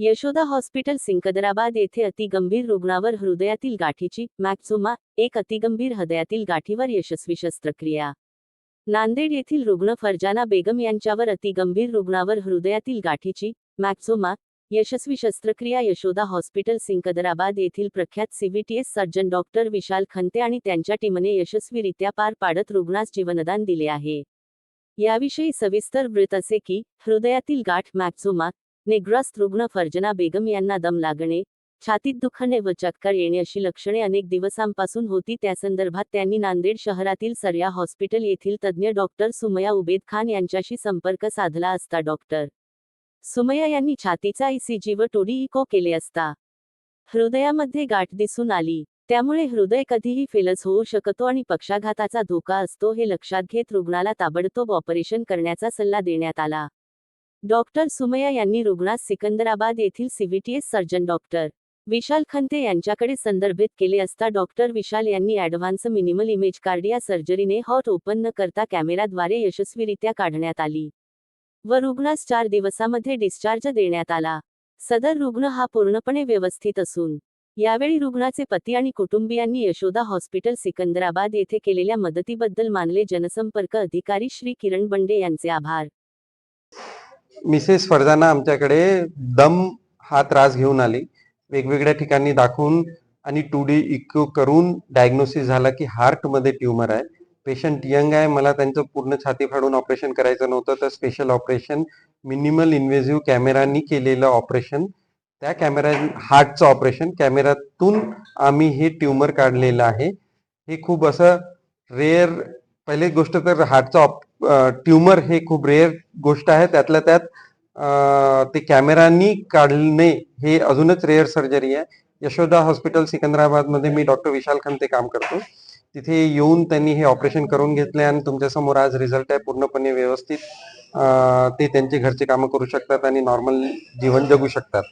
Yashoda hospital Secunderabad येथे अतिगंभीर रुग्णावर हृदयातील गाठीची मॅक्झोमा एक अतिगंभीर हृदयातील गाठीवर यशस्वी शस्त्रक्रिया. नांदेड येथील रुग्ण फरजाना बेगम यांच्यावर अतिगंभीर रुग्णावर हृदयातील गाठीची मॅक्झोमा यशस्वी शस्त्रक्रिया यशोदा हॉस्पिटल सिंकदराबाद येथील प्रख्यात CVTS surgeon doctor Vishal Khante आणि त्यांच्या टीमने यशस्वीरित्या पार पाडत रुग्णास जीवनदान दिले आहे. याविषयी सविस्तर वृत्त असे की हृदयातील गाठ मॅक्झोमा निग्रस्त रुग्ण फर्जना बेगम यांना दम लागणे छातीत दुखणे व चक्कर येणे अशी लक्षणे अनेक दिवसांपासून होती. त्यासंदर्भात त्यांनी नांदेड शहरातील सर्या हॉस्पिटल येथील तज्ज्ञ डॉक्टर सुमया उबेद खान यांच्याशी संपर्क साधला असता. डॉक्टर सुमया यांनी छातीचा ईसीजी व टोडी इको केले असता. हृदयामध्ये गाठ दिसून आली. त्यामुळे हृदय कधीही फेलच होऊ शकतो आणि पक्षाघाताचा धोका असतो हे लक्षात घेत रुग्णाला ताबडतोब ऑपरेशन करण्याचा सल्ला देण्यात आला. डॉक्टर सुमया यांनी रुग्णास सिकंदराबाद येथील CVTS surgeon doctor Vishal Khante यांच्याकडे संदर्भित केले असता डॉक्टर विशाल यांनी ॲडव्हान्स मिनिमल इमेज कार्डिया सर्जरीने हॉट ओपन न करता कॅमेराद्वारे यशस्वीरित्या काढण्यात आली व रुग्णास चार दिवसामध्ये डिस्चार्ज देण्यात आला. सदर रुग्ण हा पूर्णपणे व्यवस्थित असून यावेळी रुग्णाचे पती आणि कुटुंबियांनी यशोदा हॉस्पिटल सिकंदराबाद येथे केलेल्या मदतीबद्दल मानले जनसंपर्क अधिकारी श्री किरण बंडे यांचे आभार. मिसेस फरजाना आमच्याकडे दम हा त्रास घेऊन आली. वेगवेगळ्या ठिकाणी दाखवून आणि टू डी इको करून डायग्नोसिस झाला की हार्टमध्ये ट्युमर आहे. पेशंट यंग आहे मला त्यांचं पूर्ण छाती फाडून ऑपरेशन करायचं नव्हतं. तर स्पेशल ऑपरेशन मिनिमल इन्व्हेझिव्ह कॅमेरानी केलेलं ऑपरेशन. त्या कॅमेरा हार्टचं ऑपरेशन. कॅमेरातून आम्ही हे ट्युमर काढलेलं आहे. हे खूप असं रेअर पहिली गोष्ट तर हार्टचं ट्युमर हे खूप रेअर गोष्ट आहे. त्यातल्या त्यात ते कॅमेरानी काढणे हे अजूनच रेअर सर्जरी आहे. यशोदा हॉस्पिटल सिकंदराबादमध्ये मी डॉक्टर विशाल खंते काम करतो. तिथे येऊन त्यांनी हे ऑपरेशन करून घेतले आणि तुमच्यासमोर आज रिझल्ट आहे पूर्णपणे व्यवस्थित. ते त्यांचे घरचे कामं करू शकतात आणि नॉर्मल जीवन जगू शकतात.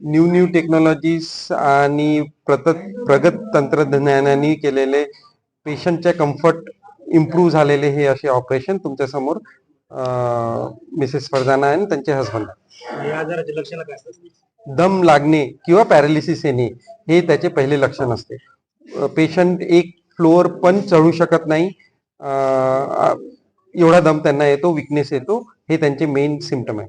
न्यू न्यू टेक्नॉलॉजीज आणि प्रत प्रगत तंत्रज्ञानाने केलेले पेशंटच्या कम्फर्ट इम्प्रूव्ह झालेले हे असे ऑपरेशन तुमच्यासमोर मिसेस फरजाना आणि त्यांचे हसबंड दम लागणे किंवा पॅरालिसिस येणे हे त्याचे पहिले लक्षण असते. पेशंट एक फ्लोअर पण चढू शकत नाही. एवढा दम त्यांना येतो विकनेस येतो हे त्यांचे मेन सिम्टम आहे.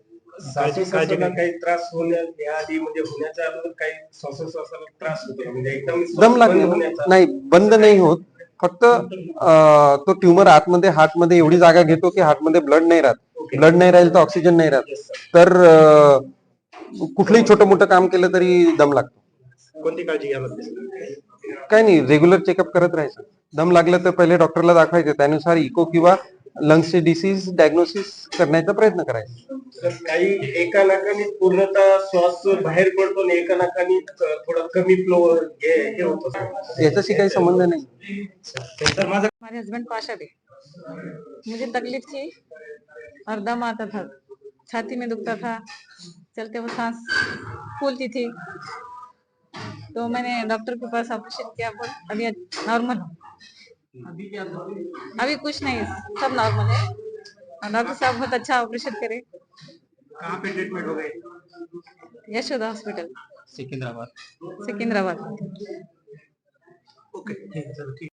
म्हणजे म्हणजे दम लागणे. नाही बंद नाही होत. फक्त तो ट्युमर आतमध्ये हार्टमध्ये एवढी जागा घेतो की हार्टमध्ये ब्लड नाही राहत. ब्लड नाही राहील तर ऑक्सिजन नाही राहत. तर कुठलंही छोटं मोठं काम केलं तरी दम लागतो. कोणती काळजी घ्यावी लागते काय नाही रेग्युलर चेकअप करत राहायचं. दम लागलं तर पहिले डॉक्टरला दाखवायचं. त्यानुसार इको किंवा लंग्सचे डिसीज डायग्नोसिस करण्याचा प्रयत्न करायचा. काही एका नाकाने पूर्णतः श्वास बाहेर पडतो आणि एका नाकाने थोडा कमी फ्लो हे होतो. याच्याशी काही संबंध नाही. तर माझा हमारे हस्बैंड पाशा थे मुझे तकलीफ़ थी. और दम आता था. छाती में दुखता था. चलते वो सांस फूलती थी. तो मैंने डॉक्टर के पास ऑपरेशन किया बहुत अभी नॉर्मल अभी कुछ नहीं सब नॉर्मल है। और डॉक्टर साहब बहुत अच्छा ऑपरेशन करे. कहाँ पे ट्रीटमेंट हो गई? यशोदा हॉस्पिटल सिकंदराबाद. सिकंदराबाद. ओके ठीक है चलो ठीक